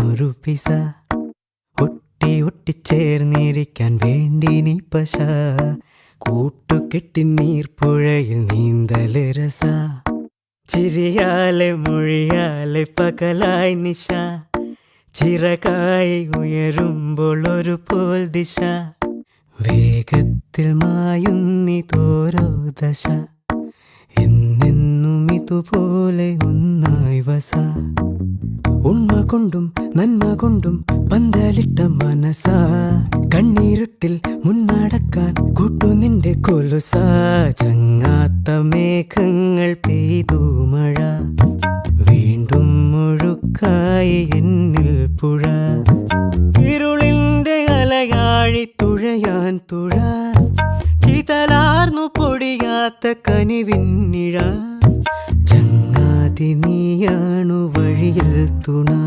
ഒരു പിസ. ഒട്ടി ഒട്ടിച്ചേർന്നിരിക്കാൻ വേണ്ടി നീ പശ. കൂട്ടുകെട്ടി നീർപ്പുഴയിൽ നീന്തൽ രസ. ചിരിയാലെ മൊഴിയാലെ പകലായി നിശ. ചിറകായി ഉയരുമ്പോൾ ഒരു പോൽ ദിശ. വേഗത്തിൽ മായുന്നി തോരോ ദശ. എന്നെന്നും ഇതുപോലെ ഒന്നായി വസ. ഉണ്മ കൊണ്ടും നന്മ കൊണ്ടും പന്തലിട്ട മനസാ. കണ്ണീരുട്ടിൽ മുന്നടക്കാൻ കൂട്ടു നിന്റെ കൊലുസ. ചങ്ങാത്ത മേഘങ്ങൾ പെയ്തു മഴ. വീണ്ടും മുഴുക്കായി എന്നിൽ പുഴ. ഇരുളിന്റെ അലയാഴി തുഴയാൻ തുഴ. ചിതലാർന്നു പൊടിയാത്ത കനിവിന്നിഴ ചങ്ങാതി നീയാണു வழியில் துணை.